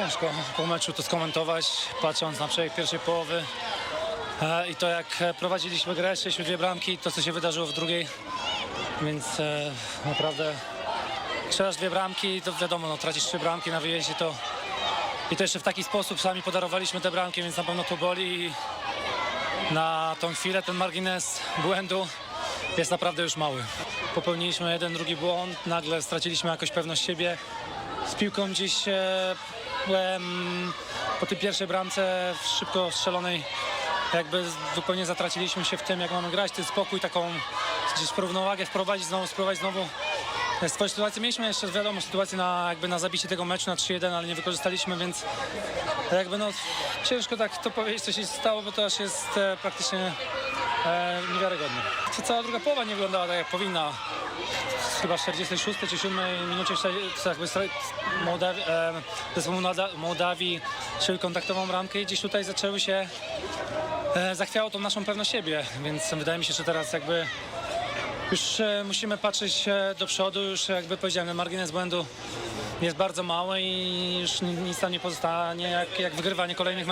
ciężko po meczu to skomentować, patrząc na przebieg pierwszej połowy e, i to jak prowadziliśmy grę, strzeliśmy dwie bramki, to co się wydarzyło w drugiej, więc e, naprawdę strzelasz dwie bramki, to wiadomo, no, tracisz trzy bramki na wyjeździe, to i to jeszcze w taki sposób sami podarowaliśmy te bramki, więc na pewno to boli i na tą chwilę ten margines błędu jest naprawdę już mały. Popełniliśmy jeden, drugi błąd, nagle straciliśmy jakoś pewność siebie. Z piłką gdzieś e, po tej pierwszej bramce szybko strzelonej jakby zupełnie zatraciliśmy się w tym, jak mamy grać, ten spokój, taką gdzieś równowagę wprowadzić znowu, spróbować znowu swoje sytuacje. Mieliśmy jeszcze, wiadomo, sytuację na, jakby na zabicie tego meczu na 3-1, ale nie wykorzystaliśmy, więc jakby no ciężko tak to powiedzieć, co się stało, bo to aż jest e, praktycznie e, niewiarygodne. Cała druga połowa nie wyglądała tak, jak powinna. Chyba w 46 czy 7 minucie jakby Mołdawi, e, zespół Mołda- Mołdawii strzelił kontaktową ramkę i gdzieś tutaj zaczęły się e, zachwiało tą naszą pewność siebie, więc wydaje mi się, że teraz jakby już e, musimy patrzeć e, do przodu, już jakby powiedziałem, margines błędu jest bardzo mały i już ni- nic nam nie pozostanie jak, jak wygrywanie kolejnych meczów.